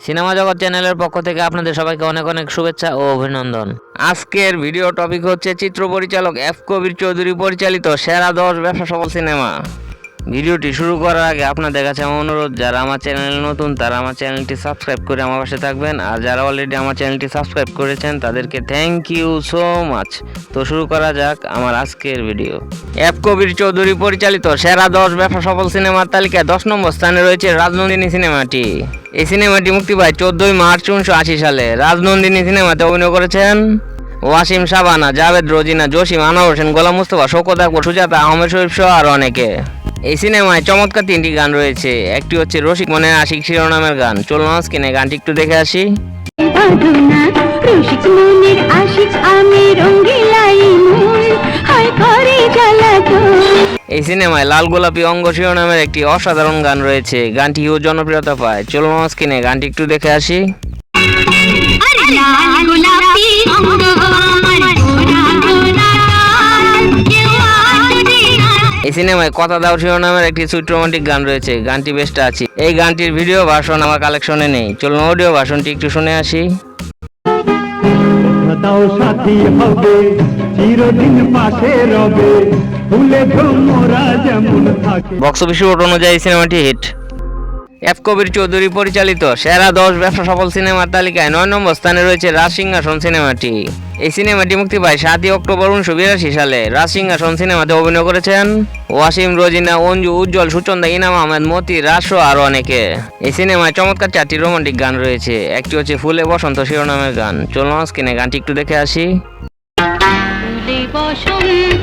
Cinema জগৎ চ্যানেলের পক্ষ থেকে আপনাদের সবাইকে অনেক অনেক শুভেচ্ছা ও অভিনন্দন। আজকের ভিডিও টপিক হচ্ছে চিত্র পরিচালক এফ কবির চৌধুরী পরিচালিত সেরা দশ ব্যবসা সফল সিনেমা। ভিডিওটি শুরু করার আগে আপনাদের কাছে আমার অনুরোধ, যারা আমার চ্যানেলে নতুন, তারা আমার চ্যানেলটি সাবস্ক্রাইব করে আমার পাশে থাকবেন। আর যারা অলরেডি আমার চ্যানেলটি সাবস্ক্রাইব করেছেন, তাদেরকে থ্যাংক ইউ সো মাচ তো শুরু করা যাক আমার আজকের ভিডিও এফ কবির চৌধুরী পরিচালিত সেরা দশ ব্যবসা সফল সিনেমার তালিকায় দশ নম্বর স্থানে রয়েছে রাজনন্দিনী সিনেমাটি। এই সিনেমাটি মুক্তি পায় চোদ্দই মার্চ উনিশশো আশি সালে। রাজনন্দিনী সিনেমাতে অভিনয় করেছেন ওয়াসিম সাবানা, জাভেদ রোজিনা, জসিম আনোয়ার হোসেন, গোলাম মুস্তফা শোকত আকবর, সুজাতা আহমেদ, শরীফ সহ আরও অনেকে। এই সিনেমায় চমৎকার তিনটি গান রয়েছে। একটি হচ্ছে রসিক মনের আশিক শিরোনামের গান। চলুন স্ক্রিনে গানটি একটু দেখে আসি। রসিক মনের আশিক আমি রঙ্গিলাই মন করে এই সিনেমায় লাল গোলাপি অঙ্গ শিরোনামের একটি অসাধারণ গান রয়েছে। গানটি হিউ জনপ্রিয়তা পায়। চলুন স্ক্রিনে গানটি একটু দেখে আসি। লাল গোলাপি অঙ্গ আমার সিনেমায় কথা দাও শিরোনামের একটি সুইট রোমান্টিক গান রয়েছে। গানটি বেস্ট আছে এই গানটির ভিডিও ভার্সন আমার কালেকশনে নেই। চলুন অডিও ভার্সনটি একটু শুনে আসি। দাও সাথী হবে চিরদিন পাশে রবে ভ্রমরা যেমন থাকে। বক্স অফিস অনুযায়ী সিনেমাটি হিট। এফ কবির চৌধুরী পরিচালিত সেরা দশ ব্যবসা সফল সিনেমার তালিকায় নয় নম্বর স্থানে রয়েছে রাজ সিংহাসন সিনেমাটি। এই সিনেমাটি মুক্তি পায় সাতই অক্টোবর উনিশশো বিরাশি সালে। রাজ সিংহাসন সিনেমাতে অভিনয় করেছেন ওয়াসিম, রোজিনা, অঞ্জু, উজ্জ্বল, সুচন্দা, ইনাম আহমেদ, মতি রাস আরও অনেকে। এই সিনেমায় চমৎকার চারটি রোমান্টিক গান রয়েছে। একটি হচ্ছে ফুলে বসন্ত শিরোনামের গান। চলুন স্ক্রিনে গানটি একটু দেখে আসি। বসন্ত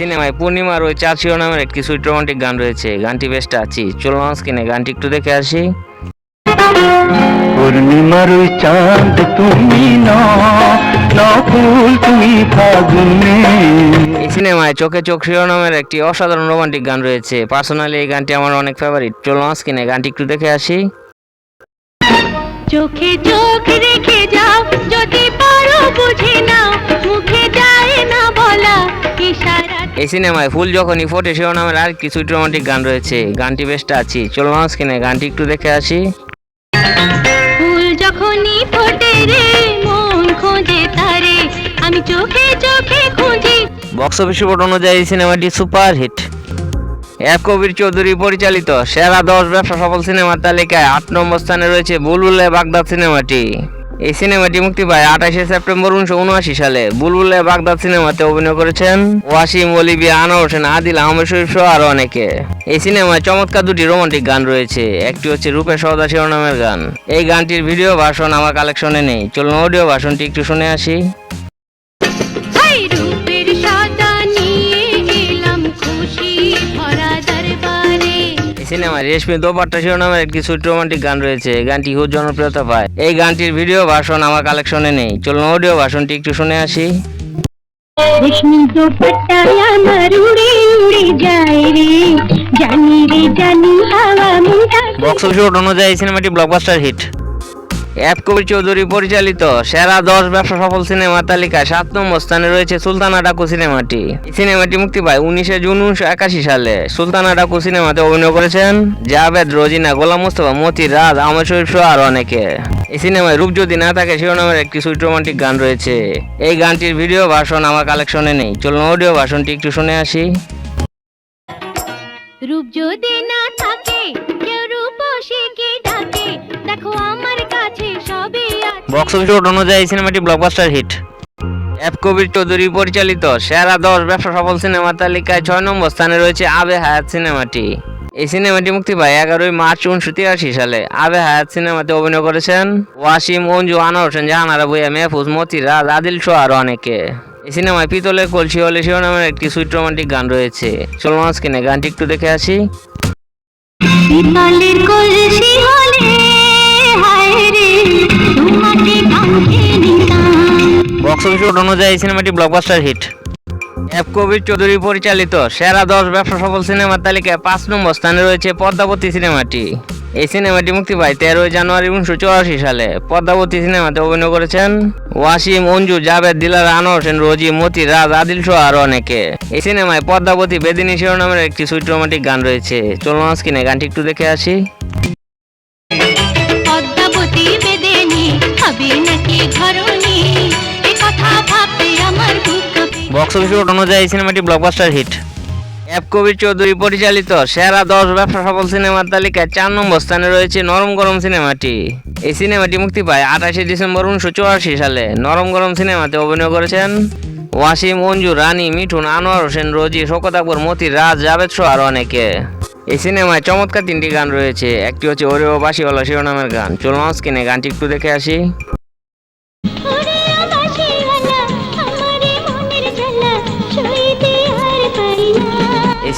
সিনেমায় পূর্ণিমার ওই চার শিরোনামের একটি সুইট রোমান্টিক গান রয়েছে। গানটি বেশ আছি চলুন স্ক্রিনে গানটি একটু দেখে আসি। পূর্ণিমার ওই চাঁদ তুমি ফুল তুমি ফাগুনে। এই সিনেমায় চোখে চোখ শিরোনামের একটি অসাধারণ রোমান্টিক গান রয়েছে। পার্সোনালি এই গানটি আমার অনেক ফেভারিট চলুন স্ক্রিনে গানটি একটু দেখে আসি। চোখে চোখ রেখে যাও যদি পারো বুঝে নাও মুখে যায় না বলা ইশারা এই সিনেমায় ফুল যখনই ফোটে শিরোনামের আর কি সুইট রোমান্টিক গান রয়েছে। গানটি বেস্ট আছি চলুন স্ক্রিনে গানটি একটু দেখে আসি। ফুল যখনই ফোটে রে মন খোঁজে তারে আমি চোখে চোখে খুঁজি। বক্স অফিস রিপোর্ট অনুযায়ী সিনেমাটি super hit F Kabir Chowdhury পরিচালিত সেরা দশ ব্যবসা সফল সিনেমার তালিকায় আট নম্বর স্থানে রয়েছে বুলবুলে বাগদাদ সিনেমাটি। এই সিনেমাটি মুক্তি পায় আঠাশে সেপ্টেম্বর উনিশশো উনআশি সালে। বুলবুলে বাগদাদ সিনেমাতে অভিনয় করেছেন ওয়াসিম অলিবিয়া আনোয়ার হোসেন, আদিল আহমেদ, শরীফ সহ আরও অনেকে। এই সিনেমায় চমৎকার দুটি রোমান্টিক গান রয়েছে। একটি হচ্ছে রূপে সদা শিরোনামের গান। এই গানটির ভিডিও ভাষণ আমার কালেকশনে নেই। চলুন অডিও ভাষণটি একটু শুনে আসি। সিনেমায় রেশমি দোপাট্টা শিরোনামের একটি সুইট রোমান্টিক গান রয়েছে। গানটি খুব জনপ্রিয়তা পায়। এই গানটির ভিডিও ভার্সন আমার কালেকশনে নেই। চলুন অডিও ভার্সনটি একটু শুনে আসি। রেশমি দোপাট্টা আমার উড়ে উড়ে যায় রে। জানি রে জানি হাওয়া বক্স অফিস অনুযায়ী সিনেমাটি blockbuster hit F Kabir Chowdhury পরিচালিত সেরা দশ ব্যবসা সফল সিনেমার তালিকায় সাত নম্বর স্থানে রয়েছে সুলতানা ডাকু সিনেমাটি। সিনেমাটি মুক্তি পায় উনিশে জুন উনিশশো একাশি সালে। সুলতানা ডাকু সিনেমাতে অভিনয় করেছেন জাভেদ, রোজিনা, গোলাম মুস্তফা, মতি, রাজ, আহমেদ শরীফ সহ অনেকে। এই সিনেমায় রূপ যদি না থাকে, শিরোনামের একটি সুইট রোমান্টিক গান রয়েছে। এই গানটির ভিডিও ভার্সন আমার কালেকশনে নেই। চলুন অডিও ভার্সনটি একটু শুনে আসি। রূপ যদি না থাকে, কেউ রূপসী কে ডাকে? দেখো আমার বক্স অফিস অনুযায়ী সিনেমাটি blockbuster hit F Kabir Chowdhury পরিচালিত সেরা দশ ব্যবসা সফল সিনেমার তালিকায় ছয় নম্বর স্থানে রয়েছে আবে হায়াত সিনেমাটি এই সিনেমাটি মুক্তি পায় এগারোই মার্চ উনিশশো তিরাশি সালে। আবে হায়াত সিনেমাতে অভিনয় করেছেন ওয়াসিম অঞ্জু আনোয়ার হোসেন জাহানারা ভুইয়া মেহফুজ মতি রাজ আদিল শো আরও অনেকে। এই সিনেমায় পিতলের কলসি হলে নামের একটি সুইট রোমান্টিক গান রয়েছে। চলুন স্ক্রিনে গানটি একটু দেখে আসি। পিতলের কলসি হলে হায় রে বক্স অফিস অনুযায়ী সিনেমাটি blockbuster hit F Kabir Chowdhury পরিচালিত সেরা দশ ব্যবসা সফল সিনেমার তালিকায় পাঁচ নম্বর স্থানে রয়েছে পদ্মাবতী সিনেমাটি এই সিনেমাটি মুক্তি পায় তেরোই জানুয়ারি উনিশশো চুরাশি সালে। পদ্মাবতী সিনেমাতে অভিনয় করেছেন ওয়াসিম, অঞ্জু, জাভেদ, দিলার, আনোয়ার হোসেন, রোজি মতি রাজ, আদিল সহ আরও অনেকে। এই সিনেমায় পদ্মাবতী বেদিনী শিরোনামের একটি সুইট রোমান্টিক গান রয়েছে। চলুন আজকিনে গানটি একটু দেখে আসি। বক্স অফিস অনুযায়ী সিনেমাটি blockbuster hit F Kabir Chowdhury পরিচালিত সেরা দশ ব্যবসা সফল সিনেমার তালিকায় চার নম্বর স্থানে রয়েছে নরম গরম সিনেমাটি। এই সিনেমাটি মুক্তি পায় আঠাশে ডিসেম্বর উনিশশো চুরাশি সালে। নরম গরম সিনেমাতে অভিনয় করেছেন ওয়াসিম, অঞ্জু, রানী, মিঠুন, আনোয়ার হোসেন, রোজি, শোকত আকবর, মতি, রাজ, জাভেদ সহ আরও অনেকে। এই সিনেমায় চমৎকার তিনটি গান রয়েছে। একটি হচ্ছে ওরে ও বাসিওয়ালা শিরোনামের গান। চলুন স্ক্রিনে গানটি একটু দেখে আসি।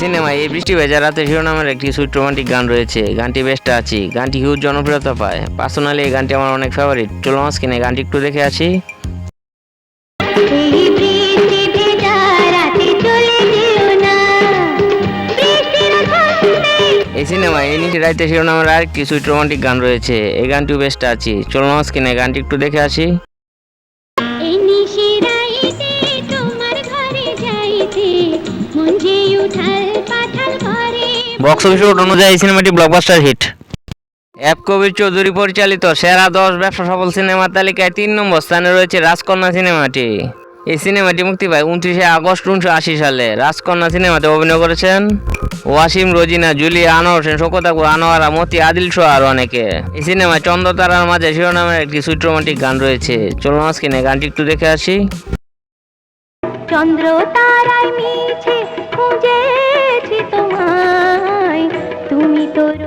এই সিনেমায় এই বৃষ্টি ভেজা রাতে শিরোনামের একটি সুইট রোমান্টিক গান রয়েছে। গানটি বেস্টটা আছি গানটি হিউজ জনপ্রিয়তা পায়। পার্সোনালি এই গানটি আমার অনেক ফেভারিট চলো স্ক্রিনে গানটি একটু দেখে আসি। এই সিনেমায় এই নিচে রাইতে শিরোনামের আরেকটি সুইট রোমান্টিক গান রয়েছে। এই গানটিও বেস্টটা আছি চলো স্ক্রিনে গানটি একটু দেখে আসি। বক্স অফিস রিপোর্ট অনুযায়ী এই সিনেমাটি blockbuster hit app Kabir Chowdhury পরিচালিত সেরা দশ ব্যবসা সফল সিনেমার তালিকায় তিন নম্বর স্থানে রয়েছে রাজকন্যা সিনেমাটি এই সিনেমাটি মুক্তি পায় উনত্রিশে আগস্ট উনিশশো আশি সালে। রাজকন্যা সিনেমাতে অভিনয় করেছেন ওয়াসিম রোজিনা জুলিয়া আনোয়ার হোসেন শোকত আকবর আনোয়ারা মতি আদিল সহ আরও অনেকে। এই সিনেমায় চন্দ্রতারার মাঝে শিরোনামের একটি সুইট রোমান্টিক গান রয়েছে। চলুন স্ক্রিনে গানটি একটু দেখে আসি। চন্দ্র তারাই মিছে খুঁজেছি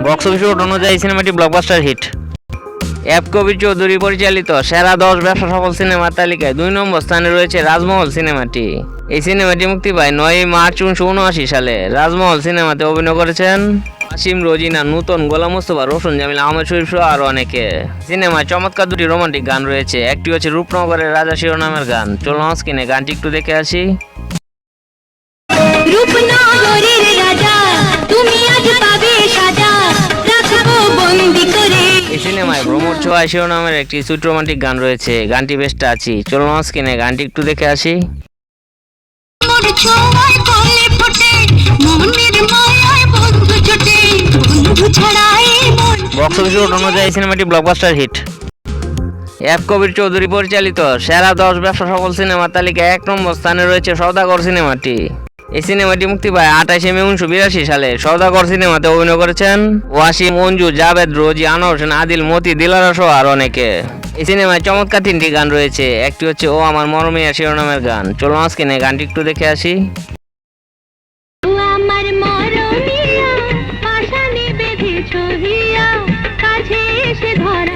বক্স অফিস অনুযায়ী সিনেমাটি ব্লকবাস্টার হিট অ্যাপ চৌধুরী পরিচালিত সেরা দশ ব্যবসা সফল সিনেমার তালিকায় দুই নম্বর স্থানে রয়েছে রাজমহল সিনেমাটি এই সিনেমাটি মুক্তি পায় নয় মার্চ উনিশশো উনআশি সালে। রাজমহল সিনেমাতে অভিনয় করেছেন আসিম, রোজিনা, নূতন, গোলাম মোস্তফা, রোশন, জামিল আহমেদ, শরীফ সহ আরও অনেকে। সিনেমায় চমৎকার দুটি রোমান্টিক গান রয়েছে। একটি হচ্ছে রূপনগরের রাজা শিরোনামের গান। চলুন স্ক্রিনে গানটি একটু দেখে আসি। রূপনগরের রাজা, তুমি আজ সিনেমায় ভ্রমর ছোঁয়া শিরোনামের একটি সুইট রোমান্টিক গান রয়েছে। গানটি বেশটা আছি চলুন স্ক্রিনে গানটি একটু দেখে আসি। বক্স অফিস অনুযায়ী সিনেমাটি blockbuster hit app Kabir Chowdhury পরিচালিত সেরা দশ ব্যবসা সফল সিনেমার তালিকায় এক নম্বর স্থানে রয়েছে সৌদাগর সিনেমাটি। এই সিনেমাটি মুক্তি পায় আঠাশে মে উনিশশো বিরাশি সালে। সৌদাগর সিনেমাতে অভিনয় করেছেন ওয়াসিম মঞ্জু জাভেদ, রোজি, আনোয়ার আদিল, মতি, দিলারা সহ আর অনেকে। এই সিনেমায় চমৎকার তিনটি গান রয়েছে। একটি হচ্ছে ও আমার মরমিয়া শিরোনামের গান। চলো আজকে নিয়ে গানটি একটু দেখে আসি।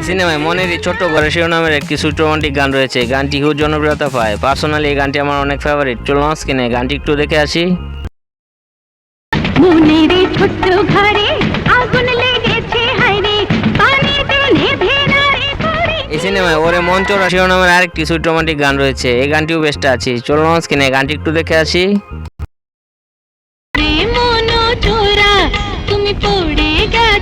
সিনেমায় মনেরই ছোট্ট ঘরে শিরোনামের একটি সুইট রোমান্টিক গান রয়েছে। গানটি খুব জনপ্রিয়তা পায়। পার্সোনালি এই গানটি আমার অনেক ফেভারিট চলুন স্ক্রিনে গানটি একটু দেখে আসি। ছোট্ট ঘরে আগুন লেগেছে হাইরে পানি এই সিনেমায় ওরে মঞ্চরা শিরোনামের আরেকটি সুইট রোমান্টিক গান রয়েছে। এই গানটিও বেস্ট আছে। চলুন স্ক্রিনে গানটি একটু দেখে আসি। মন চোরা তুমি পড়ে